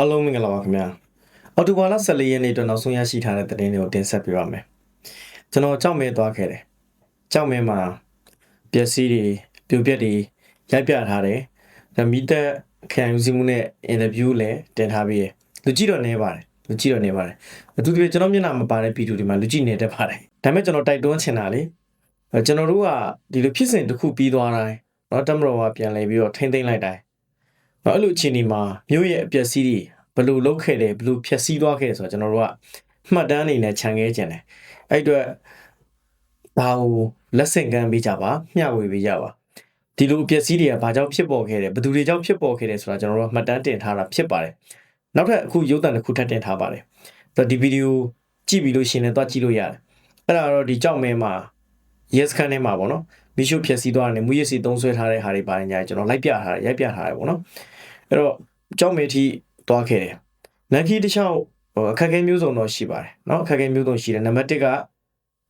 အားလုံးမင်္ဂလာပါခင်ဗျာအော်တိုဘာလ14ရက်နေ့အတွက်နောက်ဆုံးရရှိထားတဲ့သတင်းတွေကိုတင်ဆက်ပေးပါမယ်ကျွန်တော်ကြောက်မဲသွားခဲ့တယ်ကြောက်မဲမှာပျက်စီးတွေပြိုပျက်တွေရိုက်ပြထားတယ်ဒါမီတက်ခံယူစီမှုနဲ့အင်တာဗျူးလည်းတင်ထားပေးတယ်လူကြည့်တော့နေပါတယ်လူကြည့်တော့နေပါတယ်အထူးသဖြင့်ကျွန်တော်မျက်နှာမပါတဲ့ဗီဒီယိုတွေမှာလူကြည့်နေတတ်ပါတယ်ဒါပေမဲ့ကျွန်တော်တိုက်တွန်းချင်တာလေကျွန်တော်တို့ကဒီလိုဖြစ်စဉ်တစ်ခုပြီးသွားတိုင်းတော့တမတော်ကပြန်လဲပြီးတော့ထိမ့်သိမ့်လိုက်တိုင်း တော့အဲ့လိုအခြေအနေမှာမြို့ရဲ့အပျက်စီးတွေဘယ်လိုလုပ်ခဲ့တယ်ဘယ်လိုဖျက်ဆီးသွားခဲ့ဆိုတော့ကျွန်တော်တို့ကမှတ်တမ်းအနေနဲ့ခြံခဲ့ခြင်းတယ်အဲ့အတွက်ဒါကိုလက်ဆင့်ကမ်းပေးကြပါမျှဝေပေးကြပါဒီလိုအပျက်စီးတွေကဘာကြောင့်ဖြစ်ပေါ်ခဲ့တယ်ဘယ်သူတွေကြောင့်ဖြစ်ပေါ်ခဲ့တယ်ဆိုတာကျွန်တော်တို့မှတ်တမ်းတင်ထားတာဖြစ်ပါတယ်နောက်ထပ်အခုရုပ်သံတစ်ခုထပ်တင်ထားပါတယ်တော့ဒီဗီဒီယိုကြည့်ပြီးလို့ရှင်လည်းသွားကြည့်လို့ရတယ်အဲ့ဒါတော့ဒီကြောက်မဲမှာ yes ခန်းထဲမှာပေါ့နော်မီရှုဖြည့်ဆည်းသွားတယ်မူရစီသုံးဆွဲထားတဲ့ဟာတွေပါတယ်ညာကျွန်တော်လိုက်ပြထားတယ်ရိုက်ပြထားတယ်ပေါ့နော် အဲ့တော့ကြောက်မဲထိသွားခဲ့တယ်လန်ကီတစ်လျှောက်ဟိုအခက်အခဲမျိုးစုံတော့ရှိပါတယ်เนาะအခက်အခဲမျိုးစုံရှိတယ်နံပါတ်1က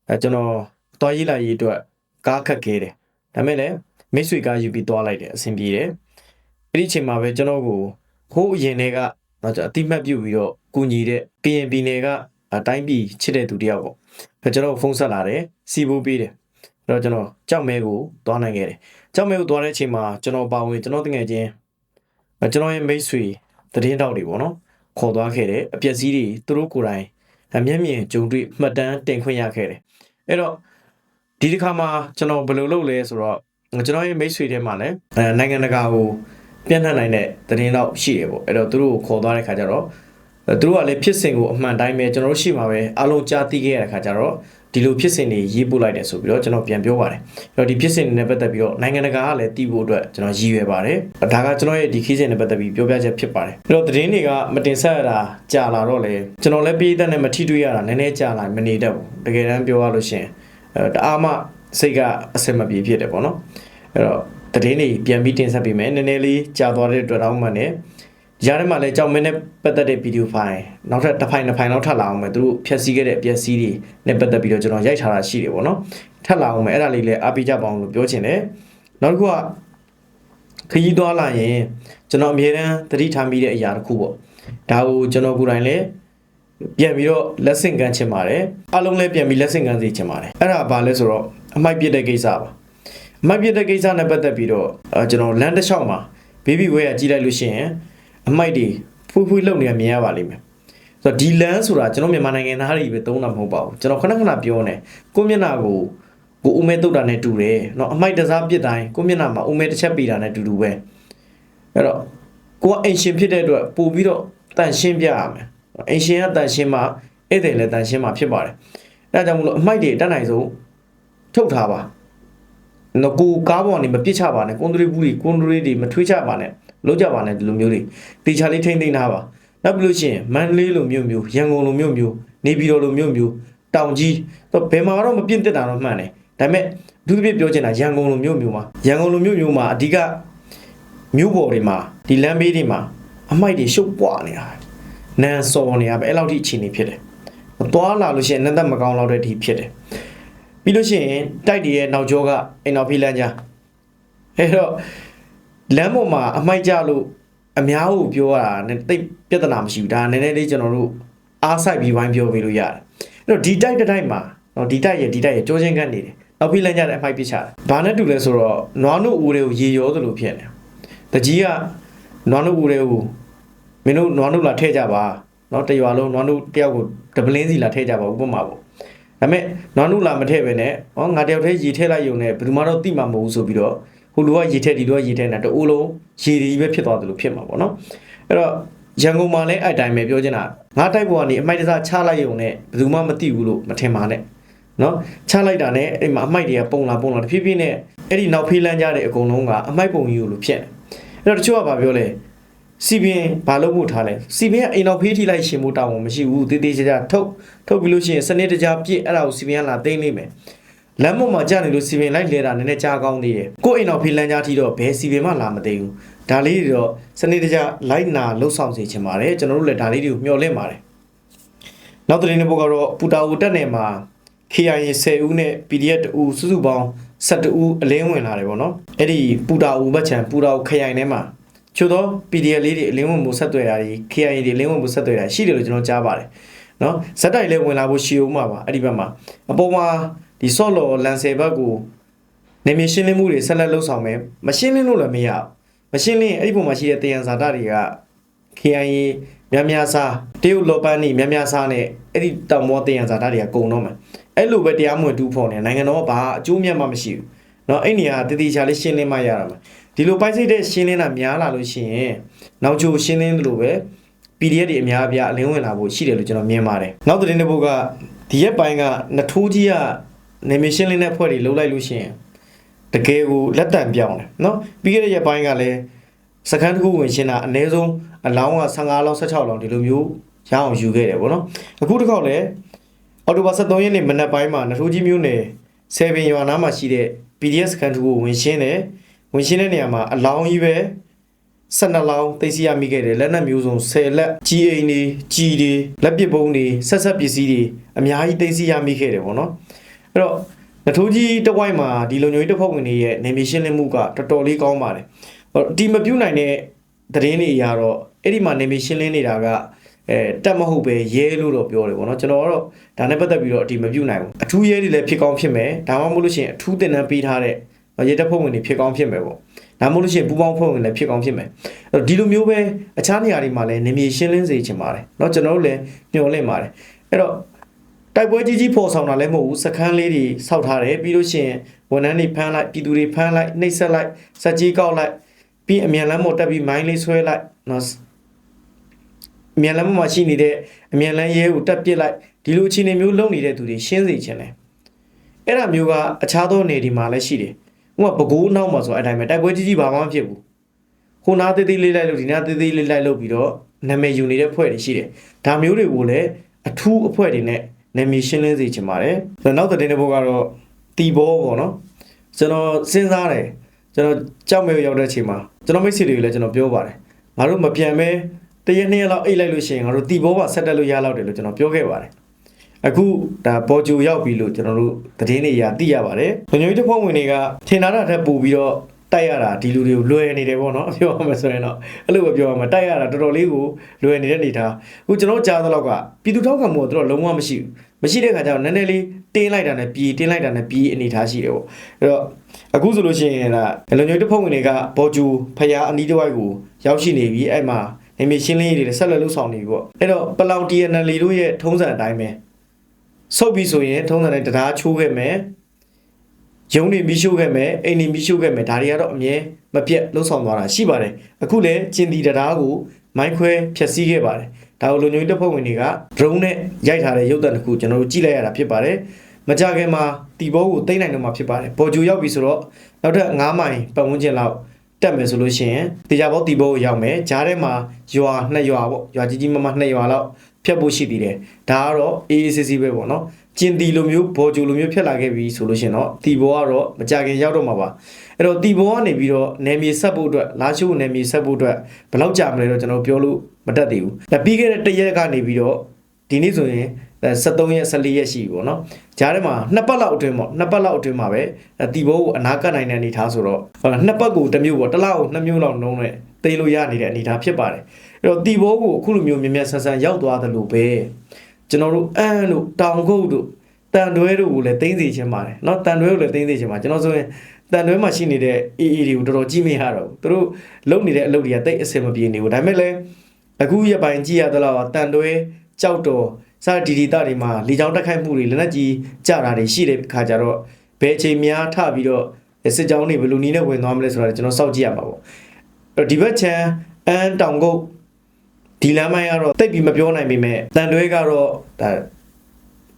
အဲကျွန်တော်သွားရေးလာရေးအတွက်ကားခက်ခဲတယ်ဒါမဲ့လည်းမိတ်ဆွေကားယူပြီးသွားလိုက်တယ်အဆင်ပြေတယ်အဲ့ဒီအချိန်မှာပဲကျွန်တော်ကိုဟိုးအရင်တွေကတော့ကျွန်တော်အတိမတ်ပြုတ်ပြီးတော့ကူညီတဲ့ PNP နယ်ကအတိုင်းပြည်ချစ်တဲ့သူတယောက်ပေါ့အဲကျွန်တော်ဖုန်းဆက်လာတယ်စီဘိုးပေးတယ်အဲ့တော့ကျွန်တော်ကြောက်မဲကိုသွားနိုင်ခဲ့တယ်ကြောက်မဲကိုသွားတဲ့အချိန်မှာကျွန်တော်ပါဝင်ကျွန်တော်တငယ်ချင်းအဲ ကျွန်တော်ရဲ့မိတ်ဆွေသတင်းတောက်တွေပေါ့နော်ခေါ်သွားခဲ့တယ်အပျက်စီးတွေသူတို့ကိုယ်တိုင်အမျက်မြင်ကြုံတွေ့မှတ်တမ်းတင်ခွင့်ရခဲ့တယ်အဲ့တော့ဒီတစ်ခါမှာကျွန်တော်ဘယ်လိုလုပ်လဲဆိုတော့ကျွန်တော်ရဲ့မိတ်ဆွေထဲမှာလည်းအဲနိုင်ငံတကာကိုပြန့်နှံ့နိုင်တဲ့သတင်းတော့ရှိတယ်ပေါ့အဲ့တော့သူတို့ကိုခေါ်သွားတဲ့ခါကျတော့အဲသူတို့ကလည်းဖြစ်စဉ်ကိုအမှန်တိုင်းပဲကျွန်တော်တို့ရှိမှာပဲအလုံးကြားသိခဲ့ရတဲ့ခါကျတော့ ဒီလိုဖြစ်စဉ်တွေရေးပို့လိုက်တယ်ဆိုပြီးတော့ကျွန်တော်ပြန်ပြောပါတယ်အဲ့တော့ဒီဖြစ်စဉ်တွေနဲ့ပတ်သက်ပြီးတော့နိုင်ငံတကာကလည်းသိဖို့အတွက်ကျွန်တော်ရည်ရွယ်ပါတယ်ဒါကကျွန်တော်ရဲ့ဒီခီးစဉ်နဲ့ပတ်သက်ပြီးပြောပြချက်ဖြစ်ပါတယ်အဲ့တော့သတင်းတွေကမတင်ဆက်ရတာကြာလာတော့လေကျွန်တော်လည်းပြည်သက်နဲ့မထိတွေ့ရတာနည်းနည်းကြာလာမနေတတ်ဘူးတကယ်တမ်းပြောရလို့ရှိရင်အဲတအားမှစိတ်ကအဆင်မပြေဖြစ်တယ်ပေါ့နော်အဲ့တော့သတင်းတွေပြန်ပြီးတင်ဆက်ပေးမယ်နည်းနည်းလေးကြာသွားတဲ့အတွက်တောင်းမှနဲ့ ရားထဲမှာလည်းကြောင်မင်းနဲ့ပတ်သက်တဲ့ဗီဒီယိုဖိုင်နောက်ထပ်တစ်ဖိုင်တစ်ဖိုင်လောက်ထပ်လာအောင်မယ်သူတို့ဖြည့်ဆည်းခဲ့တဲ့အပျက်စီးတွေနဲ့ပတ်သက်ပြီးတော့ကျွန်တော်ရိုက်ထားတာရှိတယ်ပေါ့နော်ထပ်လာအောင်မယ်အဲ့ဒါလေးလည်းအားပေးကြပါအောင်လို့ပြောချင်တယ်နောက်တစ်ခုကခရီးသွားလာရင်ကျွန်တော်အမြဲတမ်းသတိထားမိတဲ့အရာတစ်ခုပေါ့ဒါကိုကျွန်တော်ကိုယ်တိုင်လည်းပြန်ပြီးတော့လက်ဆင့်ကမ်းချင်ပါတယ်အလုံးလည်းပြန်ပြီးလက်ဆင့်ကမ်းစေချင်ပါတယ်အဲ့ဒါဘာလဲဆိုတော့အမိုက်ပြစ်တဲ့ကိစ္စပါအမိုက်ပြစ်တဲ့ကိစ္စနဲ့ပတ်သက်ပြီးတော့အဲကျွန်တော်လမ်းတစ်လျှောက်မှာဘေဘီဝဲကကြီးလိုက်လို့ရှိရင် အမိုက်တွေဖူးဖူးလုံနေတာမြင်ရပါလိမ့်မယ်ဆိုတော့ဒီလမ်းဆိုတာကျွန်တော်မြန်မာနိုင်ငံသားတွေပဲသုံးတာမဟုတ်ပါဘူးကျွန်တော်ခဏခဏပြောနေကိုမျက်နှာကိုကိုဦးမဲတုတ်တာနဲ့တူတယ်เนาะအမိုက်တစားပြစ်တိုင်းကိုမျက်နှာမှာဦးမဲတစ်ချက်ပေးတာနဲ့တူတူပဲအဲ့တော့ကိုကအင်ရှင်ဖြစ်တဲ့အတွက်ပို့ပြီးတော့တန်ရှင်းပြရမယ်အင်ရှင်ကတန်ရှင်းမှဧည့်သည်လည်းတန်ရှင်းမှဖြစ်ပါတယ်အဲဒါကြောင့်မလို့အမိုက်တွေတက်နိုင်ဆုံးထုတ်ထားပါနော်ကိုကားပေါ်ကနေမပြစ်ချပါနဲ့ကွန်ထရီဘူးတွေကွန်ထရီတွေမထွေးချပါနဲ့ လုံးကြပါနဲ့ဒီလိုမျိုးတွေတေချာလေးထိမ့်သိမ့်ထားပါနောက်ပြီးလို့ရှိရင်မန္တလေးလိုမျိုးမျိုးရန်ကုန်လိုမျိုးမျိုးနေပြည်တော်လိုမျိုးမျိုးတောင်ကြီးတော့ဘယ်မှာတော့မပြင့်တက်တာတော့မှန်တယ်ဒါပေမဲ့ဒုတိယပြောချင်တာရန်ကုန်လိုမျိုးမျိုးမှာရန်ကုန်လိုမျိုးမျိုးမှာအဓိကမြို့ပေါ်တွေမှာဒီလမ်းဘေးတွေမှာအမိုက်တွေရှုပ်ပွားနေတာနန်စော်နေတာပဲအဲ့လောက်ထိအခြေအနေဖြစ်တယ်သွားလာလို့ရှိရင်နတ်သက်မကောင်းလောက်တဲ့အထိဖြစ်တယ်ပြီးလို့ရှိရင်တိုက်တွေရဲ့နောက်ကျောကအိမ်နောက်ဖေးလမ်းကြားအဲ့တော့ လမ်းပေါ်မှာအမိုက်ကြလို့အများကိုပြောရတာနဲ့တိတ်ပြဿနာမရှိဘူးဒါနည်းနည်းလေးကျွန်တော်တို့အားဆိုင်ပြီးဝိုင်းပြောပေးလို့ရတယ်အဲ့တော့ဒီတိုက်တစ်တိုက်မှာနော်ဒီတိုက်ရဲ့ဒီတိုက်ရဲ့ကြောချင်းကန်းနေတယ်နောက်ဖေးလမ်းကြားတဲ့အမိုက်ပြချတယ်ဘာနဲ့တူလဲဆိုတော့နွားနို့ဦးတွေကိုရေရောသလိုဖြစ်နေတကြီးကနွားနို့ဦးတွေကိုမင်းတို့နွားနို့လာထည့်ကြပါနော်တရွာလုံးနွားနို့တယောက်ကိုဒပလင်းစီလာထည့်ကြပါဥပမာပေါ့ဒါပေမဲ့နွားနို့လာမထည့်ပဲနဲ့ဟောငါတယောက်တည်းရေထည့်လိုက်ယုံနဲ့ဘယ်သူမှတော့တိမှာမဟုတ်ဘူးဆိုပြီးတော့ဟို လူကရေထည့်ဒီလူကရေထည့်နေတူလုံးရေဒီပဲဖြစ်သွားတယ်လို့ဖြစ်မှာပေါ့နော်အဲ့တော့ရန်ကုန်မှာလည်းအဲ့တိုင်းပဲပြောချင်တာငါတိုက်ပေါ်ကနေအမိုက်တစားချလိုက်ယုံနဲ့ဘယ်သူမှမသိဘူးလို့မထင်ပါနဲ့နော်ချလိုက်တာနဲ့အဲ့မှာအမိုက်တွေကပုံလာပုံလာတဖြည်းဖြည်းနဲ့အဲ့ဒီနောက်ဖေးလန်းကြတဲ့အကုန်လုံးကအမိုက်ပုံကြီးလို့ဖြစ်နေအဲ့တော့တချို့ကဗာပြောလဲစီပင်ဘာလို့မှုထားလဲစီပင်ကအိမ်တော်ဖေးထိလိုက်ရှင်မှုတောင်းမှမရှိဘူးတေးသေးချာချာထုတ်ထုတ်ပြီးလို့ရှိရင်စနစ်တကျပြည့်အဲ့ဒါကိုစီပင်ကလာသိမ့်လိမ့်မယ် လမ်းပေါ်မှာကြာနေလို့စီပင်လိုက်လဲတာနည်းနည်းကြားကောင်းသေးတယ်ကိုယ့်အိမ်တော်ဖေးလန်းကြားထိတော့ဘယ်စီပင်မှလာမသိဘူးဒါလေးတွေတော့စနစ်တကျလိုက်နာလှုပ်ဆောင်စေချင်ပါတယ်ကျွန်တော်တို့လည်းဒါလေးတွေကိုမျှော်လင့်ပါတယ်နောက်သတင်းတစ်ပုဒ်ကတော့ပူတာဝတက်နယ်မှာ KIA 10ဦးနဲ့ PDF 2ဦးစုစုပေါင်း12ဦးအလင်းဝင်လာတယ်ပေါ့နော်အဲ့ဒီပူတာဦးဘက်ချံပူတာဦးခရိုင်ထဲမှာချို့သော PDF လေးတွေအလင်းဝင်မှုဆက်သွယ်တာတွေ KIA တွေအလင်းဝင်မှုဆက်သွယ်တာရှိတယ်လို့ကျွန်တော်ကြားပါတယ်နော်ဇက်တိုက်လည်းဝင်လာဖို့ရှိဦးမှာပါအဲ့ဒီဘက်မှာအပေါ်မှာ ဒီဆော့လော်လန်ဆယ်ဘက်ကိုနေမရှင်းလင်းမှုတွေဆက်လက်လုပ်ဆောင်မယ်မရှင်းလင်းလို့လည်းမရဘူးမရှင်းလင်းရင်အဲ့ဒီပုံမှာရှိတဲ့တယံဇာတာတွေက KIA များများစားတရုတ်လောပန်းနေများများစားနဲ့အဲ့ဒီတောင်မောတယံဇာတာတွေကကုံတော့မယ်အဲ့လိုပဲတရားမဝင်တူးဖော်နေနိုင်ငံတော်ကဘာအကျိုးမြတ်မှမရှိဘူးเนาะအဲ့နေရာတတိချာလေးရှင်းလင်းမှရတာမှာဒီလိုပိုက်စိတ်တဲ့ရှင်းလင်းတာများလာလို့ရှိရင်နောက်ချိုရှင်းလင်းတယ်လို့ပဲ PDF တွေအများအပြားအလင်းဝင်လာဖို့ရှိတယ်လို့ကျွန်တော်မြင်ပါတယ်နောက်သတင်းတစ်ပုဒ်ကဒီရက်ပိုင်းကနထိုးကြီးက နေမရှင်းလင်းတဲ့ဖွဲ့တွေလှုပ်လိုက်လို့ရှိရင်တကယ်ကိုလက်တံပြောင်းတယ်နော်ပြီးခဲ့တဲ့ရက်ပိုင်းကလည်းစကန်တခုဝင်ရှင်းတာအနည်းဆုံးအလောင်းက15လောင်း16လောင်းဒီလိုမျိုးရအောင်ယူခဲ့တယ်ဗောနော်အခုတစ်ခေါက်လည်းအော်တိုဘာ23ရက်နေ့မနက်ပိုင်းမှာနထိုးကြီးမြို့နယ်7ရွာနားမှာရှိတဲ့ PDF စကန်တခုဝင်ရှင်းတယ်ဝင်ရှင်းတဲ့နေရာမှာအလောင်းကြီးပဲ12လောင်းသိသိရမိခဲ့တယ်လက်နက်မျိုးစုံ10လက်ကြီးအိမ်တွေကြီးတွေလက်ပစ်ပုံးတွေဆက်ဆက်ပစ္စည်းတွေအများကြီးသိသိရမိခဲ့တယ်ဗောနော် အဲ့တော့နထိုးကြီးတစ်ဝိုက်မှာဒီလုံမျိုးတစ်ဖက်ဝင်တွေရဲ့နေမီရှင်းလင်းမှုကတော်တော်လေးကောင်းပါတယ်ဟိုဒီမပြုတ်နိုင်တဲ့သတင်းတွေအရာတော့အဲ့ဒီမှာနေမီရှင်းလင်းနေတာကအဲတက်မဟုတ်ပဲရဲလို့တော့ပြောတယ်ဗောနော်ကျွန်တော်ကတော့ဒါနဲ့ပတ်သက်ပြီးတော့အဒီမပြုတ်နိုင်ဘူးအထူးရဲတွေလည်းဖြစ်ကောင်းဖြစ်မယ်ဒါမှမဟုတ်လို့ရှိရင်အထူးတင်နန်းပေးထားတဲ့ရဲတပ်ဖွဲ့ဝင်တွေဖြစ်ကောင်းဖြစ်မယ်ဗောဒါမှမဟုတ်လို့ရှိရင်ပူပေါင်းဖွဲ့ဝင်လည်းဖြစ်ကောင်းဖြစ်မယ်အဲ့တော့ဒီလိုမျိုးပဲအခြားနေရာတွေမှာလည်းနေမီရှင်းလင်းစေချင်ပါတယ်เนาะကျွန်တော်တို့လည်းညှော်လင့်ပါတယ်အဲ့တော့ တိုက်ပွဲကြီးကြီးပေါ်ဆောင်တာလည်းမဟုတ်ဘူးစခန်းလေးတွေဆောက်ထားတယ်ပြီးလို့ရှိရင်ဝန်ထမ်းတွေဖမ်းလိုက်ပြည်သူတွေဖမ်းလိုက်နှိပ်စက်လိုက်စက်ကြီးကောက်လိုက်ပြီးအမြန်လမ်းပေါ်တက်ပြီးမိုင်းလေးဆွဲလိုက်နော်အမြန်လမ်းပေါ်မှာရှိနေတဲ့အမြန်လမ်းရဲကိုတက်ပစ်လိုက်ဒီလိုအခြေအနေမျိုးလုပ်နေတဲ့သူတွေရှင်းစေချင်တယ်အဲ့ဒါမျိုးကအခြားသောနေဒီမှာလည်းရှိတယ်ဥပမာဘကိုးနောက်မှာဆိုအဲ့တိုင်းပဲတိုက်ပွဲကြီးကြီးဘာမှမဖြစ်ဘူးခုနာသေးသေးလေးလိုက်လို့ဒီနာသေးသေးလေးလိုက်လို့ပြီးတော့နာမည်ယူနေတဲ့ဖွဲ့တွေရှိတယ်ဒါမျိုးတွေကိုလည်းအထူးအဖွဲ့တွေနဲ့ နာမည်ရှင်းလင်းစေချင်ပါတယ်နောက်တဲ့တဲ့ဘုတ်ကတော့တီဘောပေါ့နော်ကျွန်တော်စဉ်းစားတယ်ကျွန်တော်ကြောက်မဲရောက်တဲ့အချိန်မှာကျွန်တော်မိတ်ဆွေတွေကိုလည်းကျွန်တော်ပြောပါတယ်ငါတို့မပြန်မဲတရက်နှစ်ရက်လောက်အိတ်လိုက်လို့ရှိရင်ငါတို့တီဘောပါဆက်တက်လို့ရလောက်တယ်လို့ကျွန်တော်ပြောခဲ့ပါတယ်အခုဒါပေါ်ဂျူရောက်ပြီလို့ကျွန်တော်တို့သတင်းတွေအရသိရပါတယ်။ညွှန်ကြီးတစ်ဖွဲ့ဝင်တွေကထင်တာတာထက်ပိုပြီးတော့ တိုက်ရတာဒီလူတွေကိုလွယ်နေတယ်ပေါ့နော်ပြောရမှာဆိုရင်တော့အဲ့လိုပဲပြောရမှာတိုက်ရတာတော်တော်လေးကိုလွယ်နေတဲ့အနေထားအခုကျွန်တော်ကြားသလောက်ကပြည်သူထောက်ခံမှုကတော့လုံးဝမရှိဘူးမရှိတဲ့ခါကျတော့နည်းနည်းလေးတင်းလိုက်တာနဲ့ပြည်တင်းလိုက်တာနဲ့ပြည်အနေထားရှိတယ်ပေါ့အဲ့တော့အခုဆိုလို့ရှိရင်ဒါလုံညွှန်တစ်ဖွဲ့ဝင်တွေကပေါ်ဂျူဖျားအနီးတစ်ဝိုက်ကိုရောက်ရှိနေပြီအဲ့မှာနေမရှင်းလင်းရေးတွေဆက်လက်လုပ်ဆောင်နေပြီပေါ့အဲ့တော့ပလောင် TNL တို့ရဲ့ထုံးစံအတိုင်းပဲဆုတ်ပြီဆိုရင်ထုံးစံတိုင်းတရားချိုးခဲ့မယ် ရုံးနေမိရှို့ခဲ့မယ်အိမ်နေမိရှို့ခဲ့မယ်ဒါတွေကတော့အမြဲမပြတ်လှုပ်ဆောင်သွားတာရှိပါတယ်အခုလည်းကျင်တီတရားကိုမိုင်းခွဲဖျက်ဆီးခဲ့ပါတယ်ဒါကိုလူညွှန်တပ်ဖွဲ့ဝင်တွေက drone နဲ့ရိုက်ထားတဲ့ရုပ်သံတစ်ခုကျွန်တော်တို့ကြည့်လိုက်ရတာဖြစ်ပါတယ်မကြခင်မှာတီဘောကိုတိတ်နိုင်တော့မှာဖြစ်ပါတယ်ပေါ်ဂျူရောက်ပြီဆိုတော့နောက်ထပ်9မိုင်ပတ်ဝန်းကျင်လောက်တက်မယ်ဆိုလို့ရှိရင်တရားဘောတီဘောကိုရောက်မယ်ဂျားထဲမှာရွာနှစ်ရွာပေါ့ရွာကြီးကြီးမမနှစ်ရွာလောက်ဖြတ်ဖို့ရှိသေးတယ်ဒါကတော့ AACC ပဲပေါ့နော် ကျင်တီလိုမျိုးဘောဂျူလိုမျိုးဖြစ်လာခဲ့ပြီဆိုလို့ရှိရင်တော့တီဘောကတော့မကြခင်ရောက်တော့မှာပါအဲ့တော့တီဘောကနေပြီးတော့နယ်မြေဆက်ဖို့အတွက်လာရှိုးနယ်မြေဆက်ဖို့အတွက်ဘယ်လောက်ကြာမလဲတော့ကျွန်တော်ပြောလို့မတတ်သေးဘူးဒါပြီးခဲ့တဲ့တစ်ရက်ကနေပြီးတော့ဒီနေ့ဆိုရင်73ရက်14ရက်ရှိပြီပေါ့နော်ဂျားထဲမှာနှစ်ပတ်လောက်အတွင်းပေါ့နှစ်ပတ်လောက်အတွင်းမှာပဲတီဘောကိုအနာကတ်နိုင်တဲ့အနေထားဆိုတော့နှစ်ပတ်ကိုတစ်မျိုးပေါ့တစ်လောက်ကိုနှစ်မျိုးလောက်နှုံးနဲ့တေးလို့ရနေတဲ့အနေထားဖြစ်ပါတယ်အဲ့တော့တီဘောကိုအခုလိုမျိုးမြင်မြဆန်ဆန်ရောက်သွားတယ်လို့ပဲ ကျွန်တော်တို့အန်းတို့တောင်ကုတ်တို့တန်တွဲတို့ကိုလည်းတင်းစီခြင်းပါတယ်เนาะတန်တွဲကိုလည်းတင်းစီခြင်းပါကျွန်တော်ဆိုရင်တန်တွဲမှာရှိနေတဲ့ AA တွေကိုတော်တော်ကြည့်မရတော့ဘူးသူတို့လုပ်နေတဲ့အလုပ်တွေကတိတ်အဆင်မပြေနေဘူးဒါပေမဲ့လည်းအခုရပိုင်းကြည့်ရသလောက်တန်တွဲကြောက်တော်စဒီဒီတာတွေမှာလေချောင်းတက်ခိုက်မှုတွေလက်နက်ကြီးကြတာတွေရှိတဲ့ခါကျတော့ဘယ်အချိန်များထပြီးတော့စစ်ကြောင်းတွေဘယ်လိုနည်းနဲ့ဝင်သွားမလဲဆိုတာကျွန်တော်စောင့်ကြည့်ရမှာပေါ့အဲ့တော့ဒီဘက်ချမ်းအန်တောင်ကုတ် ဒီလမ်းမိုင်းကတော့တိတ်ပြီးမပြောနိုင်ပေမဲ့တန်တွဲကတော့ဒါ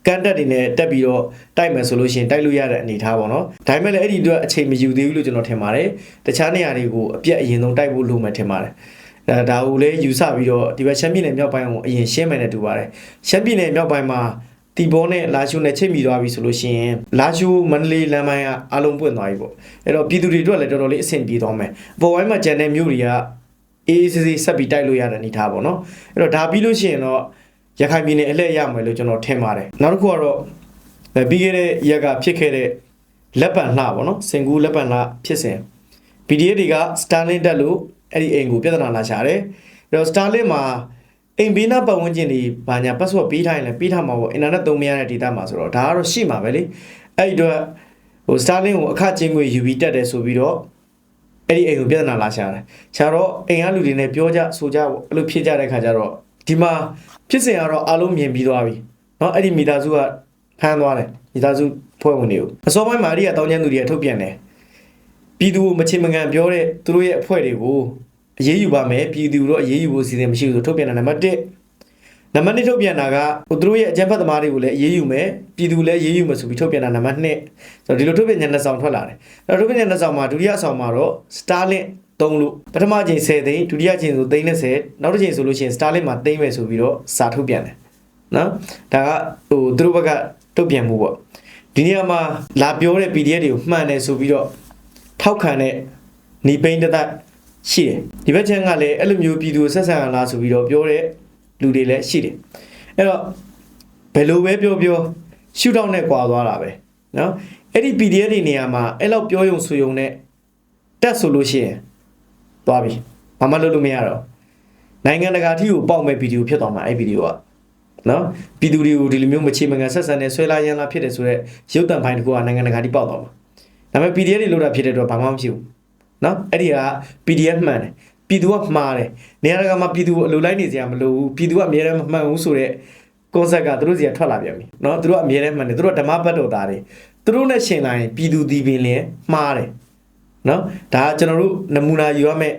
ကန်တက်တွေနဲ့တက်ပြီးတော့တိုက်မယ်ဆိုလို့ရှိရင်တိုက်လို့ရတဲ့အနေအထားပေါ့နော်ဒါပေမဲ့လည်းအဲ့ဒီအတွက်အချိန်မယူသေးဘူးလို့ကျွန်တော်ထင်ပါတယ်တခြားနေရာတွေကိုအပြတ်အရင်ဆုံးတိုက်ဖို့လိုမှထင်ပါတယ်အဲဒါကိုလည်းယူဆပြီးတော့ဒီဘက်ရှမ်းပြည်နယ်မြောက်ပိုင်းကိုအရင်ရှင်းမယ်နဲ့တူပါတယ်ရှမ်းပြည်နယ်မြောက်ပိုင်းမှာတီဘောနဲ့လာရှုနဲ့ချိတ်မိသွားပြီဆိုလို့ရှိရင်လာရှုမန္တလေးလမ်းပိုင်းကအလုံးပွင့်သွားပြီပေါ့အဲ့တော့ပြည်သူတွေအတွက်လည်းတော်တော်လေးအဆင်ပြေသွားမယ်အပေါ်ပိုင်းမှာကျန်တဲ့မြို့တွေက အေးအေးဆေးဆေးဆက်ပြီးတိုက်လို့ရတဲ့အနေအထားပေါ့နော်အဲ့တော့ဒါပြီးလို့ရှိရင်တော့ရခိုင်ပြည်နယ်အလှည့်ရမယ်လို့ကျွန်တော်ထင်ပါတယ်နောက်တစ်ခုကတော့အဲပြီးခဲ့တဲ့ရက်ကဖြစ်ခဲ့တဲ့လက်ပံလှပေါ့နော်စင်ကူလက်ပံလှဖြစ်စဉ် PDF တွေက Starlink တက်လို့အဲ့ဒီအိမ်ကိုပြဿနာလာရှာတယ်အဲ့တော့ Starlink မှာအိမ်ဘေးနားပတ်ဝန်းကျင်တွေဘာညာ password ပေးထားရင်လည်းပေးထားမှာပေါ့ internet သုံးမရတဲ့ data မှာဆိုတော့ဒါကတော့ရှိမှာပဲလေအဲ့ဒီတော့ဟို Starlink ကိုအခကျင်းငွေယူပြီးတက်တယ်ဆိုပြီးတော့ အဲ့ဒီအိမ်ကိုပြဿနာလာရှာတယ်ရှာတော့အိမ်ကလူတွေနဲ့ပြောကြဆိုကြပေါ့အဲ့လိုဖြစ်ကြတဲ့ခါကျတော့ဒီမှာဖြစ်စဉ်ကတော့အားလုံးမြင်ပြီးသွားပြီเนาะအဲ့ဒီမိသားစုကဖမ်းသွားတယ်မိသားစုဖွဲ့ဝင်တွေကိုအစောပိုင်းမှာအဲ့ဒီကတောင်းကျမ်းသူတွေကထုတ်ပြန်တယ် ပြည်သူကိုမချင်မငံပြောတဲ့သူတို့ရဲ့အဖွဲ့တွေကိုအရေးယူပါမယ်ပြည်သူတို့အရေးယူဖို့အစီအစဉ်မရှိဘူးဆိုထုတ်ပြန်တာနံပါတ်1 နံပါတ်2ထုတ်ပြန်တာကဟိုသူတို့ရဲ့အကြမ်းဖက်သမားတွေကိုလည်းအရေးယူမယ်ပြည်သူလည်းအရေးယူမယ်ဆိုပြီးထုတ်ပြန်တာနံပါတ်2ဆိုတော့ဒီလိုထုတ်ပြန်ညနှစ်ဆောင်ထွက်လာတယ်အဲ့တော့ထုတ်ပြန်ညနှစ်ဆောင်မှာဒုတိယဆောင်မှာတော့ Starlink သုံးလို့ပထမချိန်10သိန်းဒုတိယချိန်ဆိုသိန်း30နောက်တစ်ချိန်ဆိုလို့ရှိရင် Starlink မှာသိန်းမယ်ဆိုပြီးတော့စာထုတ်ပြန်တယ်နော်ဒါကဟိုသူတို့ဘက်ကထုတ်ပြန်မှုပေါ့ဒီနေရာမှာလာပြောတဲ့ PDF တွေကိုမှန်တယ်ဆိုပြီးတော့ထောက်ခံတဲ့နေပိန်းတသက်ရှိတယ်ဒီဘက်ချမ်းကလည်းအဲ့လိုမျိုးပြည်သူကိုဆက်ဆံရလားဆိုပြီးတော့ပြောတဲ့ လူတွေလည်းရှိတယ်အဲ့တော့ဘယ်လိုပဲပြောပြောရှုထောင့်နဲ့ကွာသွားတာပဲနော်အဲ့ဒီ PDF တွေနေရာမှာအဲ့လောက်ပြောယုံဆိုယုံနဲ့တက်ဆိုလို့ရှိရင်သွားပြီဘာမှလုပ်လို့မရတော့နိုင်ငံတကာထိကိုပေါက်မဲ့ဗီဒီယိုဖြစ်သွားမှာအဲ့ဗီဒီယိုကနော်ပြည်သူတွေကိုဒီလိုမျိုးမချေမငံဆက်ဆံနေဆွဲလာရန်လာဖြစ်တယ်ဆိုတော့ရုပ်တံပိုင်းတကူကနိုင်ငံတကာထိပေါက်သွားမှာဒါပေမဲ့ PDF တွေလို့တာဖြစ်တဲ့အတွက်ဘာမှမရှိဘူးနော်အဲ့ဒီက PDF မှန်တယ် ပြည်သူကမှားတယ်နေရာတကာမှာပြည်သူကိုအလိုလိုက်နေစရာမလိုဘူးပြည်သူကအမြဲတမ်းမမှန်ဘူးဆိုတော့ concept ကသူတို့စီကထွက်လာပြန်ပြီเนาะသူတို့ကအမြဲတမ်းမှန်တယ်သူတို့ကဓမ္မဘတ်တော်သားတွေသူတို့နဲ့ရှင်လာရင်ပြည်သူဒီပင်လင်းမှားတယ်เนาะဒါကကျွန်တော်တို့နမူနာယူရမယ့်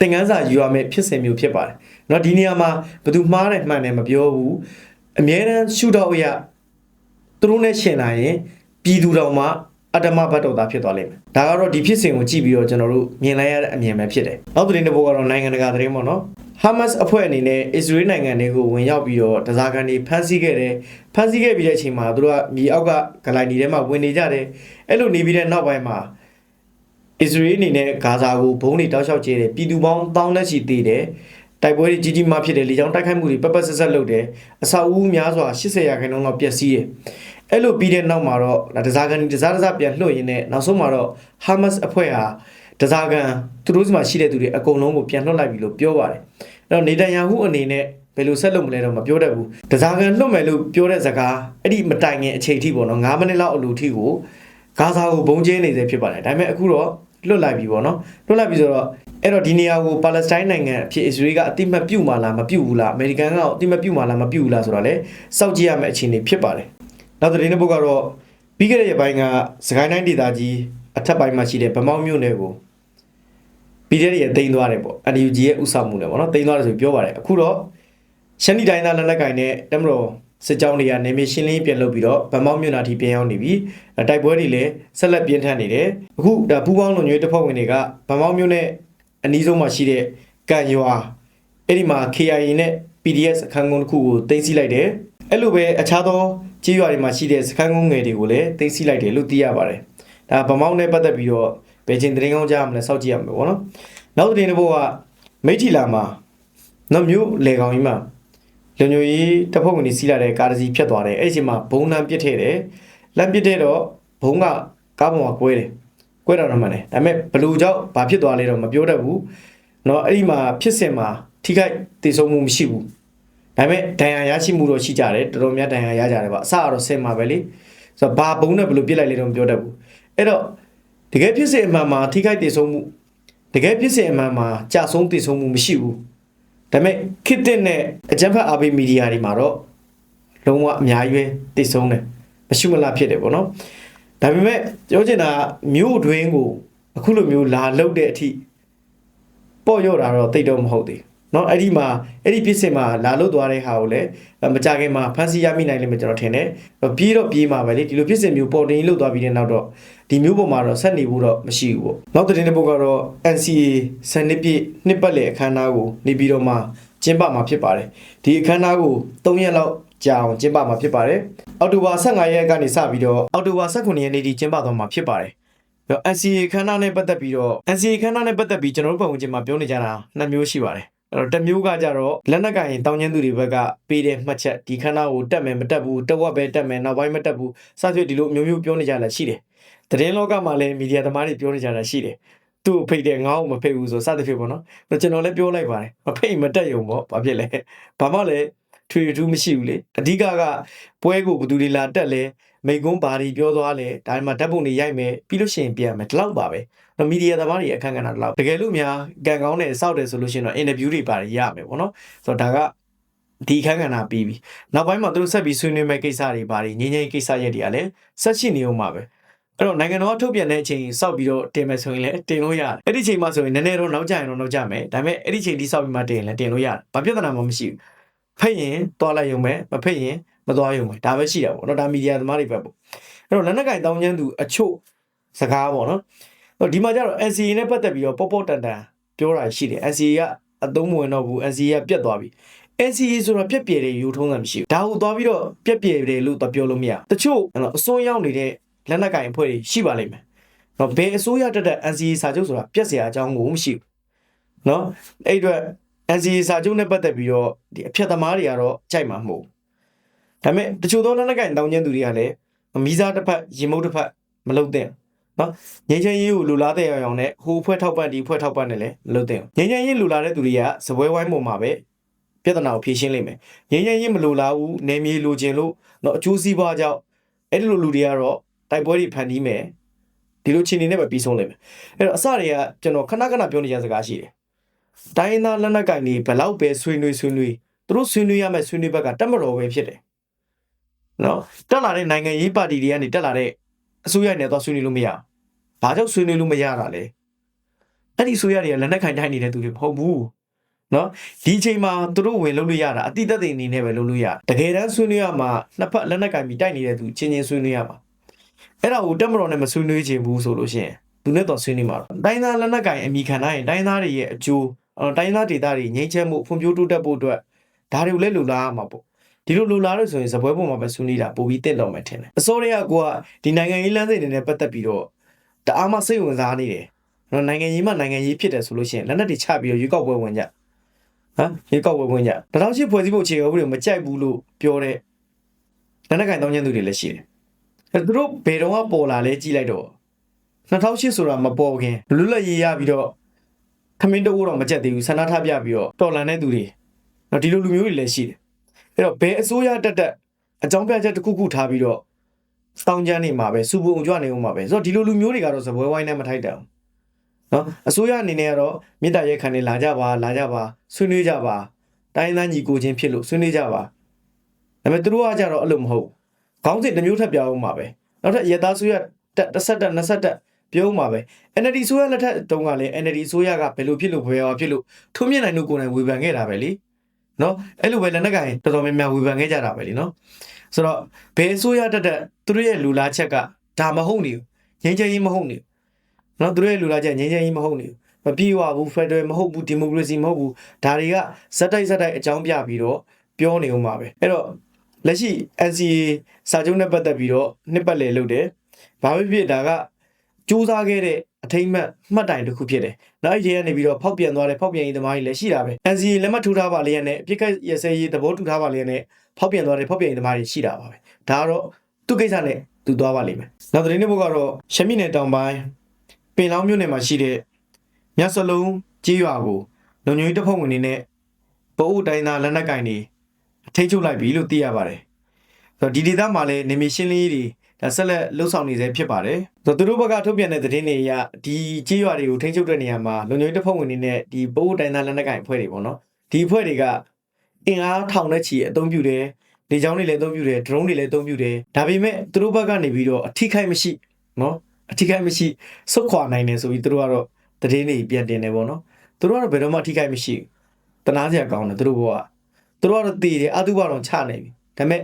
သင်ခန်းစာယူရမယ့်ဖြစ်စဉ်မျိုးဖြစ်ပါတယ်เนาะဒီနေရာမှာဘယ်သူမှားတယ်မှန်တယ်မပြောဘူးအမြဲတမ်းရှုတော့ရသူတို့နဲ့ရှင်လာရင်ပြည်သူတော်မှာ အတ္တမဘတ်တော်သားဖြစ်သွားလိမ့်မယ်။ဒါကတော့ဒီဖြစ်စဉ်ကိုကြည့်ပြီးတော့ကျွန်တော်တို့မြင်လိုက်ရတဲ့အမြင်ပဲဖြစ်တယ်။နောက်သတင်းတစ်ပုဒ်ကတော့နိုင်ငံတကာသတင်းပေါ့နော်။ Hamas အဖွဲ့အနေနဲ့အစ္စရေးနိုင်ငံတွေကိုဝင်ရောက်ပြီးတော့တစားကန်တွေဖမ်းဆီးခဲ့တယ်။ဖမ်းဆီးခဲ့ပြီးတဲ့အချိန်မှာသူတို့ကမြေအောက်ကဂလိုင်းဒီထဲမှာဝင်နေကြတယ်။အဲ့လိုနေပြီးတဲ့နောက်ပိုင်းမှာအစ္စရေးအနေနဲ့ဂါဇာကိုဘုံတွေတောက်လျှောက်ကျဲတယ်။ပြည်သူပေါင်းတောင်းလက်ချီသေးတယ်။တိုက်ပွဲတွေကြီးကြီးမားဖြစ်တယ်လေကြောင်းတိုက်ခိုက်မှုတွေပက်ပက်ဆက်ဆက်လုပ်တယ်။အဆောက်အဦများစွာ80ရာခိုင်နှုန်းလောက်ပျက်စီးတယ်။ အဲ့လိုပြီးတဲ့နောက်မှာတော့ဒါတစားကန်တစားတစားပြန်လွှတ်ရင်းနဲ့နောက်ဆုံးမှာတော့ Hamas အဖွဲ့ဟာတစားကန်သူတို့စီမှာရှိတဲ့သူတွေအကုန်လုံးကိုပြန်လွှတ်လိုက်ပြီလို့ပြောပါတယ်အဲ့တော့နေတန်ယာဟုအနေနဲ့ဘယ်လိုဆက်လုပ်မလဲတော့မပြောတတ်ဘူးတစားကန်လွှတ်မယ်လို့ပြောတဲ့စကားအဲ့ဒီမတိုင်ခင်အချိန်ထိပေါ့နော်9မိနစ်လောက်အလိုထိကိုဂါဇာကိုဘုံကျင်းနေစေဖြစ်ပါတယ်ဒါပေမဲ့အခုတော့လွတ်လိုက်ပြီပေါ့နော်လွတ်လိုက်ပြီဆိုတော့အဲ့တော့ဒီနေရာကိုပါလက်စတိုင်းနိုင်ငံအဖြစ်အစ္စရေးကအတိမတ်ပြုတ်မှလားမပြုတ်ဘူးလားအမေရိကန်ကအတိမတ်ပြုတ်မှလားမပြုတ်ဘူးလားဆိုတော့လေစောင့်ကြည့်ရမယ့်အခြေအနေဖြစ်ပါတယ် နောက်သတင်းတစ်ပုဒ်ကတော့ပြီးခဲ့တဲ့ရက်ပိုင်းကစကိုင်းတိုင်းဒေသကြီးအထက်ပိုင်းမှာရှိတဲ့ဗမောက်မြို့နယ်ကိုပြီးတဲ့ရက်တိန်းသွားတယ်ပေါ့ NUG ရဲ့ဥဆောင်မှုနဲ့ပေါ့နော်တိန်းသွားတယ်ဆိုပြီးပြောပါတယ်အခုတော့ရှမ်းပြည်တိုင်းသားလက်နက်ကင်နဲ့တမတော်စစ်ကြောင်းတွေကနေမြေရှင်းလင်းပြန်လုပ်ပြီးတော့ဗမောက်မြို့နာထိပြန်ရောက်နေပြီတိုက်ပွဲတွေလည်းဆက်လက်ပြင်းထန်နေတယ်အခုဒါပူပေါင်းလုံညွေးတပ်ဖွဲ့ဝင်တွေကဗမောက်မြို့နဲ့အနီးဆုံးမှာရှိတဲ့ကံရွာအဲ့ဒီမှာ KIA နဲ့ PDF အခန်းကုန်းတစ်ခုကိုတင်စီလိုက်တယ်အဲ့လိုပဲအခြားသော ကြေးရွာတွေမှာရှိတဲ့စခန်းကုန်းငယ်တွေကိုလည်းသိမ်းဆည်းလိုက်တယ်လို့သိရပါတယ်။ဒါဗမောက်နဲ့ပတ်သက်ပြီးတော့ဘယ်ချိန်သတင်းကောင်းကြားမလဲစောင့်ကြည့်ရမှာပေါ့နော်။နောက်သတင်းတစ်ပုဒ်ကမိတ်ထီလာမှာနော်မြို့လေကောင်ကြီးမှာလူညိုကြီးတပ်ဖွဲ့ဝင်တွေစီးလာတဲ့ကားတစ်စီးဖြတ်သွားတယ်။အဲ့ဒီအချိန်မှာဘုံလမ်းပစ်ထည့်တယ်။လမ်းပစ်တဲ့တော့ဘုံကကားပေါ်မှာကွဲတယ်။ကွဲတော့မှန်တယ်။ဒါပေမဲ့ဘလူကြောင့်ဘာဖြစ်သွားလဲတော့မပြောတတ်ဘူး။နော်အဲ့ဒီမှာဖြစ်စဉ်မှာထိခိုက်တေဆုံးမှုမရှိဘူး။ ဒါပေမဲ့ဒဏ်ရာရရှိမှုတော့ရှိကြတယ်တော်တော်များဒဏ်ရာရကြတယ်ပါအစကတော့ဆင်မှာပဲလေဆိုတော့ဘာဘုံနဲ့ဘယ်လိုပြစ်လိုက်လဲတော့မပြောတတ်ဘူးအဲ့တော့တကယ်ဖြစ်စဉ်အမှန်မှာထိခိုက်တည်ဆုံမှုတကယ်ဖြစ်စဉ်အမှန်မှာကြာဆုံးတည်ဆုံမှုမရှိဘူးဒါပေမဲ့ခစ်တဲ့နဲ့အကြံဖတ်အာဘေးမီဒီယာတွေမှာတော့လုံးဝအများကြီးပဲတည်ဆုံတယ်မရှိမလားဖြစ်တယ်ပေါ့နော်ဒါပေမဲ့ပြောချင်တာကမြို့တွင်းကိုအခုလိုမျိုးလာလောက်တဲ့အထိပေါ့ရော့တာတော့တိတ်တော့မဟုတ်သေးဘူး เนาะအဲ့ဒီမှာအဲ့ဒီပြစ်စင်မှာလာလို့သွားတဲ့ဟာကိုလည်းမကြခင်မှာဖန်စီရမိနိုင်လိမ့်မယ်ကျွန်တော်ထင်တယ်ပြေးတော့ပြေးမှာပဲလေဒီလိုပြစ်စင်မျိုးပေါ်တင်လို့သွားပြီးတဲ့နောက်တော့ဒီမျိုးပေါ်မှာတော့ဆက်နေဖို့တော့မရှိဘူးပေါ့နောက်တဲ့တစ်ပုတ်ကတော့ NCA စနစ်ပြည့်နှစ်ပတ်လည်အခမ်းအနားကိုနေပြီးတော့မှကျင်းပမှာဖြစ်ပါတယ်ဒီအခမ်းအနားကို3ရက်လောက်ကြာအောင်ကျင်းပမှာဖြစ်ပါတယ်အောက်တိုဘာ15ရက်ကနေစပြီးတော့အောက်တိုဘာ19ရက်နေ့ထိကျင်းပသွားမှာဖြစ်ပါတယ်တော့ NCA ခန်းနာနဲ့ပတ်သက်ပြီးတော့ NCA ခန်းနာနဲ့ပတ်သက်ပြီးကျွန်တော်တို့ပတ်ဝန်းကျင်မှာပြောနေကြတာနှစ်မျိုးရှိပါတယ် အဲ့တော့တစ်မျိုးကကြတော့လက်နက်ကင်တောင်းကျင်းသူတွေဘက်ကပေးတဲ့မှတ်ချက်ဒီခန်းနာကိုတက်မယ်မတက်ဘူးတဝက်ပဲတက်မယ်နောက်ပိုင်းမတက်ဘူးစသဖြင့်ဒီလိုမျိုးမျိုးပြောနေကြတာရှိတယ်သတင်းလောကမှာလည်းမီဒီယာသမားတွေပြောနေကြတာရှိတယ်သူ့ကိုဖိတ်တယ်ငါ့ကိုမဖိတ်ဘူးဆိုစသဖြင့်ပေါ့နော်ကျွန်တော်လည်းပြောလိုက်ပါတယ်မဖိတ်မတက်ရုံပေါ့ဘာဖြစ်လဲဘာမှလည်းထွေထူးမရှိဘူးလေအဓိကကပွဲကိုဘယ်သူတွေလာတက်လဲမိကုန်းဘာတွေပြောသွားလဲဒါမှဓာတ်ပုံတွေရိုက်မယ်ပြီးလို့ရှိရင်ပြန်မယ်ဒီလောက်ပါပဲတော့ မီဒီယာသမားတွေအခန်းကဏ္ဍဒီလောက်တကယ်လို့များကန်ကောင်းနဲ့စောက်တယ်ဆိုလို့ရှိရင်တော့အင်တာဗျူးတွေပါတယ်ရမယ်ပေါ့နော်ဆိုတော့ဒါကဒီအခန်းကဏ္ဍပြီးပြီနောက်ပိုင်းမှာသူတို့ဆက်ပြီးဆွေးနွေးမဲ့ကိစ္စတွေပါတယ်ငင်းငင်းကိစ္စရက်တွေကလည်းဆက်ရှိနေအောင်ပါပဲအဲ့တော့နိုင်ငံတော်ကထုတ်ပြန်တဲ့အချိန်စောက်ပြီးတော့တင်မယ်ဆိုရင်လည်းတင်လို့ရတယ်အဲ့ဒီချိန်မှာဆိုရင်နည်းနည်းတော့နောက်ကျရင်တော့နောက်ကျမယ်ဒါပေမဲ့အဲ့ဒီချိန်ဒီစောက်ပြီးမှတင်ရင်လည်းတင်လို့ရတယ်ဘာပြဿနာမှမရှိဘူးဖိတ်ရင်သွားလိုက်ရုံပဲမဖိတ်ရင်မသွားရုံပဲဒါပဲရှိတာပေါ့နော်ဒါမီဒီယာသမားတွေပဲပေါ့အဲ့တော့လက်နက်ကင်တောင်းကျမ်းသူအချို့စကားပေါ့နော်အဲ့တော့ ဒီမှာကျတော့ NCA နဲ့ပတ်သက်ပြီးတော့ပေါပေါတန်တန်ပြောတာရှိတယ် NCA ကအသုံးမဝင်တော့ဘူး NCA ကပြတ်သွားပြီ NCA ဆိုတော့ပြက်ပြယ်တွေယူထုံးတာမရှိဘူးဒါကိုသွားပြီးတော့ပြက်ပြယ်တယ်လို့ပြောလို့မရတချို့အစွန်းရောက်နေတဲ့လက်နက်ကင်အဖွဲ့တွေရှိပါလိမ့်မယ်နော်ဘယ်အစိုးရတက်တက် NCA စာချုပ်ဆိုတာပြက်စရာအကြောင်းကိုမရှိဘူးနော်အဲ့အတွက် NCA စာချုပ်နဲ့ပတ်သက်ပြီးတော့ဒီအဖြတ်သမားတွေကတော့ကြိုက်မှာမဟုတ်ဘူးဒါပေမဲ့တချို့သောလက်နက်ကင်တောင်းကျင်းသူတွေကလည်းမီးစားတစ်ဖက်ရင်မုတ်တစ်ဖက်မလုံတဲ့ နော်ငင်းချင်းရေးကိုလူလားတဲ့အောင်နဲ့ဟိုဖွဲ့ထောက်ပံ့ဒီဖွဲ့ထောက်ပံ့နဲ့လည်းမလုပ်တဲ့ငင်းချင်းရေးလူလားတဲ့သူတွေကစပွဲဝိုင်းပေါ်မှာပဲပြဿနာကိုဖြေရှင်းလိမ့်မယ်ငင်းချင်းရေးမလူလားဘူးနေမြေလိုချင်လို့တော့အကျိုးစီးပွားကြောင့်အဲ့ဒီလိုလူတွေကတော့တိုက်ပွဲတွေဖန်တီးမယ်ဒီလိုချင်းနေနဲ့ပဲပြီးဆုံးလိမ့်မယ်အဲ့တော့အစတွေကကျွန်တော်ခဏခဏပြောနေကြစကားရှိတယ်တိုင်းရင်းသားလက်နက်ကင်တွေဘယ်လောက်ပဲဆွေးနွေးဆွေးနွေးသူတို့ဆွေးနွေးရမယ့်ဆွေးနွေးဘက်ကတက်မတော်ပဲဖြစ်တယ်နော်တက်လာတဲ့နိုင်ငံရေးပါတီတွေကနေတက်လာတဲ့အစိုးရနဲ့တော့ဆွေးနွေးလို့မရဘူး။ ဘာကြောင့်ဆွေးနွေးလို့မရတာလဲ။အဲ့ဒီအစိုးရတွေကလက်နက်ခံတိုင်းနေတဲ့သူတွေမဟုတ်ဘူး။နော်ဒီအချိန်မှာသူတို့ဝင်လုပ်လို့ရတာအတိတ်သက်အနေနဲ့ပဲလုပ်လို့ရတကယ်တမ်းဆွေးနွေးရမှာနှစ်ဖက်လက်နက်ကန်ပြီးတိုက်နေတဲ့သူချင်းချင်းဆွေးနွေးရမှာအဲ့ဒါကိုတက်မတော်နဲ့မဆွေးနွေးချင်ဘူးဆိုလို့ရှိရင်သူနဲ့တော့ဆွေးနွေးမှာတော့တိုင်းသားလက်နက်ကန်အမိခံနိုင်ရင်တိုင်းသားတွေရဲ့အကျိုးအော်တိုင်းသားဒေသတွေငြိမ်းချမ်းမှုဖွံ့ဖြိုးတိုးတက်ဖို့အတွက်ဒါတွေကိုလည်းလူလားရမှာပေါ့ဒီလိုလူလားလို့ဆိုရင်ဇပွဲပေါ်မှာပဲဆွေးနွေးတာပိုပြီးတင့်တော်မယ်ထင်တယ်အစိုးရကကိုကဒီနိုင်ငံရေးလမ်းစဉ်တွေနဲ့ပတ်သက်ပြီးတော့ တအားမှစိတ်ဝင်စားနေတယ်နော်နိုင်ငံရေးမှနိုင်ငံရေးဖြစ်တယ်ဆိုလို့ရှိရင်လက်နက်တွေချပြီးတော့ရွေးကောက်ပွဲဝင်ကြဟမ်ရွေးကောက်ပွဲဝင်ကြတထောင်ရှိဖွဲ့စည်းဖို့အခြေခံဥပဒေမကြိုက်ဘူးလို့ပြောတဲ့လက်နက်ကင်တောင်းကျမ်းသူတွေလည်းရှိတယ်အဲသူတို့ဘယ်တော့မှပေါ်လာလဲကြည့်လိုက်တော့2008ဆိုတာမပေါ်ခင်လွတ်လပ်ရေးရပြီးတော့ခမင်းတိုးတော့မကြက်သေးဘူးဆန္ဒထားပြပြီးတော့တော်လန်တဲ့သူတွေနော်ဒီလိုလူမျိုးတွေလည်းရှိတယ်အဲ့တော့ဘယ်အစိုးရတက်တက်အကြောင်းပြချက်တစ်ခုခုထားပြီးတော့ တောင်းကျမ်းနေမှာပဲစူပုံကြွနေဦးမှာပဲဆိုတော့ဒီလိုလူမျိုးတွေကတော့စပွဲဝိုင်းနဲ့မထိုက်တန်ဘူးနော်အစိုးရအနေနဲ့ကတော့မေတ္တာရဲခံနေလာကြပါလာကြပါဆွေးနွေးကြပါတိုင်းသားညီကိုချင်းဖြစ်လို့ဆွေးနွေးကြပါဒါပေမဲ့သူတို့ကကြတော့အဲ့လိုမဟုတ်ခေါင်းစဉ်တစ်မျိုးထပ်ပြောင်းမှာပဲနောက်ထပ်ရသားဆိုရတက်တစ်ဆက်တက်နှစ်ဆက်တက်ပြောမှာပဲ NLD ဆိုရလက်ထက်တုန်းကလည်း NLD ဆိုရကဘယ်လိုဖြစ်လို့ဘယ်ဟာဖြစ်လို့ထုံးမြင့်နိုင်တို့ကိုယ်တိုင်ဝေဖန်ခဲ့တာပဲလေနော်အဲ့လိုပဲလက်နက်ကင်တော်တော်များများဝေဖန်ခဲ့ကြတာပဲလीနော် ဆိုတော့ဘယ်ဆိုရတက်တက်သူတို့ရဲ့လူလားချက်ကဒါမဟုတ်နေဘူးငင်းချင်ကြီးမဟုတ်နေဘူးနော်သူတို့ရဲ့လူလားချက်ငင်းချင်ကြီးမဟုတ်နေဘူးမပြေဝဘူးဖက်ဒရယ်မဟုတ်ဘူးဒီမိုကရေစီမဟုတ်ဘူးဒါတွေကဇက်တိုက်ဇက်တိုက်အကြောင်းပြပြီးတော့ပြောနေဦးမှာပဲအဲ့တော့လက်ရှိ NCA စာချုပ်နဲ့ပတ်သက်ပြီးတော့နှစ်ပတ်လည်လုပ်တယ်ဘာဖြစ်ဖြစ်ဒါကစူးစမ်းခဲ့တဲ့ အထိမ့်မှတ်မှတ်တိုင်တစ်ခုဖြစ်တယ်။နောက်အဲ့ဒီကနေပြီးတော့ဖောက်ပြန်သွားတဲ့ဖောက်ပြန်ရေးသမားတွေလည်းရှိတာပဲ။ NCA လက်မှတ်ထိုးထားပါလျက်နဲ့အပြစ်ကတ်ရစဲရေးသဘောတူထားပါလျက်နဲ့ဖောက်ပြန်သွားတဲ့ဖောက်ပြန်ရေးသမားတွေရှိတာပါပဲ။ဒါကတော့သူ့ကိစ္စနဲ့သူသွားပါလိမ့်မယ်။နောက်သတင်းတစ်ပုဒ်ကတော့ရှမ်းပြည်နယ်တောင်ပိုင်းပင်လောင်းမြို့နယ်မှာရှိတဲ့မြတ်စလုံးကြီးရွာကိုလုံခြုံရေးတပ်ဖွဲ့ဝင်တွေနဲ့ပအိုးတိုင်းသားလက်နက်ကင်တွေထိချုပ်လိုက်ပြီလို့သိရပါတယ်။ဆိုတော့ဒီဒေသမှာလည်းနေမီရှင်းလင်းရေးတွေ ဒါဆက်လက်လှုပ်ဆောင်နေစေဖြစ်ပါတယ်။ဆိုတော့သူတို့ဘက်ကထုတ်ပြန်တဲ့သတင်းတွေအရဒီကြီးရွာတွေကိုထိန်းချုပ်တဲ့နေရာမှာလုံခြုံရေးတပ်ဖွဲ့ဝင်တွေနဲ့ဒီပိုးတိုင်းသားလက်နက်ကင်အဖွဲ့တွေပေါ့နော်။ဒီအဖွဲ့တွေကအင်အားထောင်နဲ့ချီအသုံးပြုတယ်။လေကြောင်းတွေလည်းအသုံးပြုတယ်၊ဒရုန်းတွေလည်းအသုံးပြုတယ်။ဒါပေမဲ့သူတို့ဘက်ကနေပြီးတော့အထိခိုက်မရှိနော်။အထိခိုက်မရှိစုခွာနိုင်တယ်ဆိုပြီးသူတို့ကတော့သတင်းတွေပြန်တင်တယ်ပေါ့နော်။သူတို့ကတော့ဘယ်တော့မှအထိခိုက်မရှိဘူး။တနာစရာကောင်းတယ်သူတို့ဘက်ကသူတို့ကတော့တည်တယ်အတုပတော့ချနေပြီ။ဒါပေမဲ့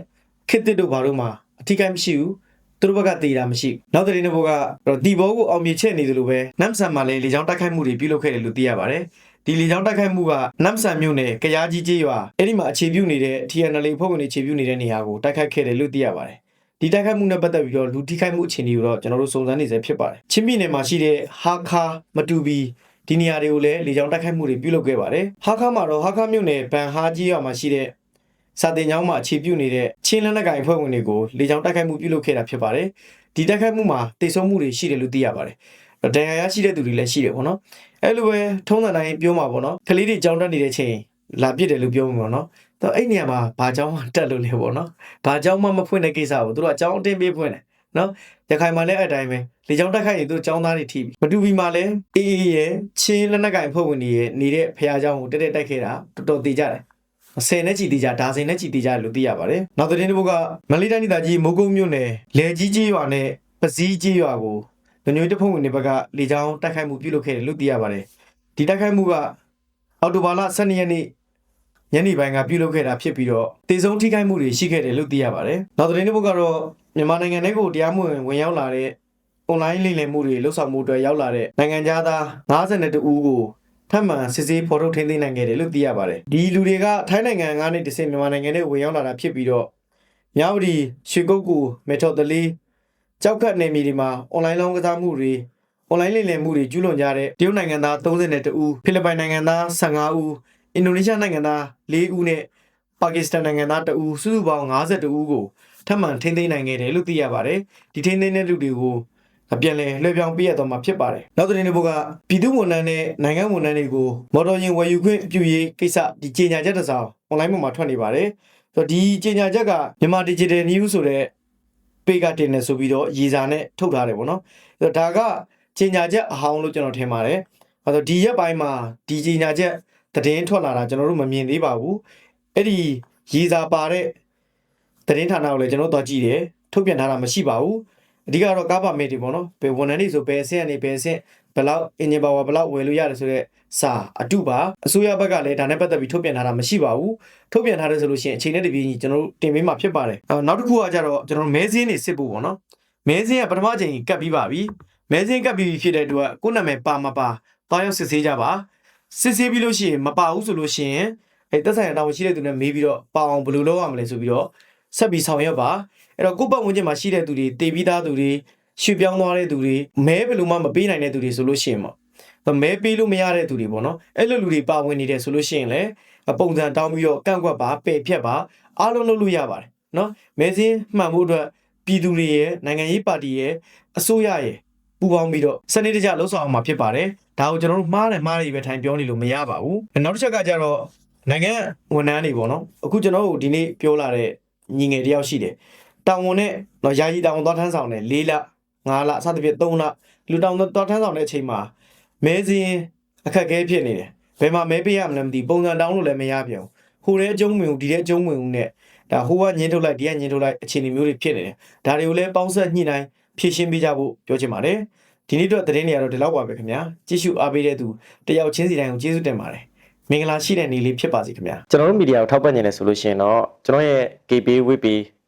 ခစ်တစ်တို့ဘာလို့မှအထိခိုက်မရှိဘူး။ သူတို့ဘက်ကတည်တာမရှိဘူးနောက်တဲ့နေ့ဘကတော့ဒီဘောကိုအောင်မြင်ချက်နေသလိုပဲနမ်ဆန်မှာလည်းလေကြောင်းတိုက်ခိုက်မှုတွေပြုလုပ်ခဲ့တယ်လို့သိရပါတယ်ဒီလေကြောင်းတိုက်ခိုက်မှုကနမ်ဆန်မြို့နယ်ကရားကြီးကျေးရွာအဲ့ဒီမှာအခြေပြုနေတဲ့ TNL ဖွဲ့ဝင်တွေအခြေပြုနေတဲ့နေရာကိုတိုက်ခိုက်ခဲ့တယ်လို့သိရပါတယ်ဒီတိုက်ခိုက်မှုနဲ့ပတ်သက်ပြီးတော့လူထိခိုက်မှုအခြေအနေကိုတော့ကျွန်တော်တို့စုံစမ်းနေစေဖြစ်ပါတယ်ချင်းပြည်နယ်မှာရှိတဲ့ဟာခါမတူဘီဒီနေရာတွေကိုလည်းလေကြောင်းတိုက်ခိုက်မှုတွေပြုလုပ်ခဲ့ပါတယ်ဟာခါမှာတော့ဟာခါမြို့နယ်ဘန်ဟာကြီးရွာမှာရှိတဲ့ စာတင်ကျောင်းမှာအခြေပြုနေတဲ့ချင်းလက်နက်ကိုင်အဖွဲ့ဝင်တွေကိုလေကြောင်းတိုက်ခိုက်မှုပြုလုပ်ခဲ့တာဖြစ်ပါတယ်။ဒီတိုက်ခိုက်မှုမှာတိတ်ဆုံးမှုတွေရှိတယ်လို့သိရပါတယ် ဒဏ်ရာရရှိတဲ့သူတွေလည်းရှိတယ်ပေါ့နော်အဲ့လိုပဲထုံးစံတိုင်းပြောမှာပေါ့နော်ကလေးတွေကြောင်းတက်နေတဲ့ချိန်လာပြစ်တယ်လို့ပြောမှာပေါ့နော်တော့အဲ့နေရာမှာဘာကြောင်းမှတက်လို့လေပေါ့နော်ဘာကြောင်းမှမဖွင့်တဲ့ကိစ္စကိုသူတို့ကကြောင်းအတင်းပေးဖွင့်တယ်နော်ရခိုင်မှာလည်းအဲ့တိုင်းပဲလေကြောင်းတက်ခိုက်ရင်သူတို့ကြောင်းသားတွေထိပြီမတူဘီမှာလည်းအေးအေးရဲ့ချင်းလက်နက်ကင်ဖွဲ့ဝင်တွေရဲ့နေတဲ့ဖះเจ้าကိုတက်တက်တိုက်ခဲ့တာတော်တော်တည်ကြတယ် ဆယ်နဲ့ချီတီကြဒါဇင်နဲ့ချီတီကြလို့သိရပါတယ်။နောက်သတင်းတစ်ပုဒ်ကမန္တလေးတိုင်းဒေသကြီးမိုးကုတ်မြို့နယ်လယ်ကြီးကြီးရွာနဲ့ပစည်းကြီးရွာကိုညညွေတဖုံဝင်တွေဘက်ကလေကြောင်းတိုက်ခိုက်မှုပြုလုပ်ခဲ့တယ်လို့သိရပါတယ်။ဒီတိုက်ခိုက်မှုကအော်တိုဘာလ12ရက်နေ့ညနေပိုင်းကပြုလုပ်ခဲ့တာဖြစ်ပြီးတော့တေဆုံးထိခိုက်မှုတွေရှိခဲ့တယ်လို့သိရပါတယ်။နောက်သတင်းတစ်ပုဒ်ကတော့မြန်မာနိုင်ငံထဲကိုတရားမဝင်ဝင်ရောက်လာတဲ့ online လိမ်လည်မှုတွေလှုပ်ဆောင်မှုတွေရောက်လာတဲ့နိုင်ငံသား52ဦးကို ထပ်မံစစ်ဆေးဖော်ထုတ်ထိန်းသိမ်းနိုင်ခဲ့တယ်လို့သိရပါတယ်။ဒီလူတွေကထိုင်းနိုင်ငံကနေတဆင့်မြန်မာနိုင်ငံထဲဝင်ရောက်လာတာဖြစ်ပြီးတော့မြဝတီရွှေကုတ်ကူမေထော်တလီကြောက်ခတ်နေမြေတွေမှာ online လောင်းကစားမှုတွေ online လိမ်လည်မှုတွေကျူးလွန်ကြတဲ့တရုတ်နိုင်ငံသား32ဦးဖိလစ်ပိုင်နိုင်ငံသား15ဦးအင်ဒိုနီးရှားနိုင်ငံသား4ဦးနဲ့ပါကစ္စတန်နိုင်ငံသား2ဦးစုစုပေါင်း52ဦးကိုထပ်မံထိန်းသိမ်းနိုင်ခဲ့တယ်လို့သိရပါတယ်။ဒီထိန်းသိမ်းတဲ့လူတွေကို အပြန်လဲလွှဲပြောင်းပြရတော့မှာဖြစ်ပါတယ်။နောက်သတင်းတစ်ပုဒ်ကပြည်သူဝန်ထမ်းနဲ့နိုင်ငံဝန်ထမ်းတွေကိုမော်တော်ယာဉ်ဝယ်ယူခွင့်ပြုရေးကိစ္စဒီကြေညာချက်တစ်စောင် online ပေါ်မှာထွက်နေပါတယ်။ဆိုတော့ဒီကြေညာချက်ကမြန်မာ Digital News ဆိုတဲ့ page ကတင်နေဆိုပြီးတော့ရေးစာနဲ့ထုတ်ထားတယ်ပေါ့နော်။ဆိုတော့ဒါကကြေညာချက်အဟောင်းလို့ကျွန်တော်ထင်ပါတယ်။အဲဆိုဒီရက်ပိုင်းမှာဒီကြေညာချက်သတင်းထွက်လာတာကျွန်တော်တို့မမြင်သေးပါဘူး။အဲ့ဒီရေးစာပါတဲ့သတင်းဌာနကိုလည်းကျွန်တော်တို့သွားကြည့်တယ်။ထုတ်ပြန်ထားတာမရှိပါဘူး။ အဓိကတော့ကားပါမစ်တွေပေါ့နော်ဘယ်ဝန်ထမ်းတွေဆိုဘယ်အဆင့်ကနေဘယ်အဆင့်ဘယ်လောက်အင်ဂျင်ပါဝါဘယ်လောက်ဝယ်လို့ရတယ်ဆိုတော့စာအတုပါအစိုးရဘက်ကလည်းဒါနဲ့ပတ်သက်ပြီးထုတ်ပြန်ထားတာမရှိပါဘူးထုတ်ပြန်ထားတယ်ဆိုလို့ရှိရင်အချိန်နဲ့တပြေးညီကျွန်တော်တို့တင်ပေးမှာဖြစ်ပါတယ်အော်နောက်တစ်ခုကကြတော့ကျွန်တော်တို့မဲစင်းနေစစ်ဖို့ပေါ့နော်မဲစင်းကပထမချိန်ကတ်ပြီးပါပြီမဲစင်းကတ်ပြီးဖြစ်တဲ့အတွက်ကိုယ့်နာမည်ပါမပါတောင်းရောက်စစ်ဆေးကြပါစစ်ဆေးပြီးလို့ရှိရင်မပါဘူးဆိုလို့ရှိရင်အဲတက်ဆိုင်ရာတာဝန်ရှိတဲ့သူနဲ့မေးပြီးတော့ပါအောင်ဘယ်လိုလုပ်ရမလဲဆိုပြီးတော့ဆက်ပြီးဆောင်ရွက်ပါ အဲ့တော့ကိုယ့်ပတ်ဝန်းကျင်မှာရှိတဲ့သူတွေတေပြီးသားသူတွေရွှေ့ပြောင်းသွားတဲ့သူတွေမဲဘယ်လိုမှမပေးနိုင်တဲ့သူတွေဆိုလို့ရှိရင်ပေါ့ဒါမဲပေးလို့မရတဲ့သူတွေပေါ့နော်အဲ့လိုလူတွေပါဝင်နေတယ်ဆိုလို့ရှိရင်လည်းပုံစံတောင်းပြီးတော့ကန့်ကွက်ပါပယ်ဖြတ်ပါအားလုံးလုပ်လို့ရပါတယ်နော်မဲစင်းမှန်ဖို့အတွက်ပြည်သူတွေရဲ့နိုင်ငံရေးပါတီရဲ့အစိုးရရဲ့ပူးပေါင်းပြီးတော့စနစ်တကျလှုပ်ဆောင်အောင်မှာဖြစ်ပါတယ်ဒါကိုကျွန်တော်တို့မှားတယ်မှားတယ်ပဲထိုင်ပြောနေလို့မရပါဘူးနောက်တစ်ချက်ကကြတော့နိုင်ငံဝန်ထမ်းတွေပေါ့နော်အခုကျွန်တော်တို့ဒီနေ့ပြောလာတဲ့ညီငယ်တယောက်ရှိတယ် တောင်ဝန်နဲ့တော့ယာယီတောင်ဝန်သွားထမ်းဆောင်တယ်၄လ၅လအစသဖြင့်၃လလူတောင်သွားထမ်းဆောင်တဲ့အချိန်မှာမဲစင်းအခက်အခဲဖြစ်နေတယ်ဘယ်မှာမဲပေးရမလဲမသိပုံစံတောင်းလို့လည်းမရပြန်ဘူးဟိုတဲ့အကျုံးဝင်ဦးဒီတဲ့အကျုံးဝင်ဦးနဲ့ဒါဟိုကညင်းထုတ်လိုက်ဒီကညင်းထုတ်လိုက်အခြေအနေမျိုးတွေဖြစ်နေတယ်ဒါတွေကိုလည်းပေါင်းဆက်ညှိနှိုင်းဖြည့်ရှင်းပေးကြဖို့ပြောချင်ပါတယ်ဒီနေ့တော့သတင်းတွေကတော့ဒီလောက်ပါပဲခင်ဗျာကြည့်ရှုအားပေးတဲ့သူတယောက်ချင်းစီတိုင်းကိုကျေးဇူးတင်ပါတယ်မင်္ဂလာရှိတဲ့နေ့လေးဖြစ်ပါစေခင်ဗျာကျွန်တော်တို့မီဒီယာကိုထောက်ပံ့နေတယ်ဆိုလို့ရှိရင်တော့ကျွန်တော်ရဲ့ KB WP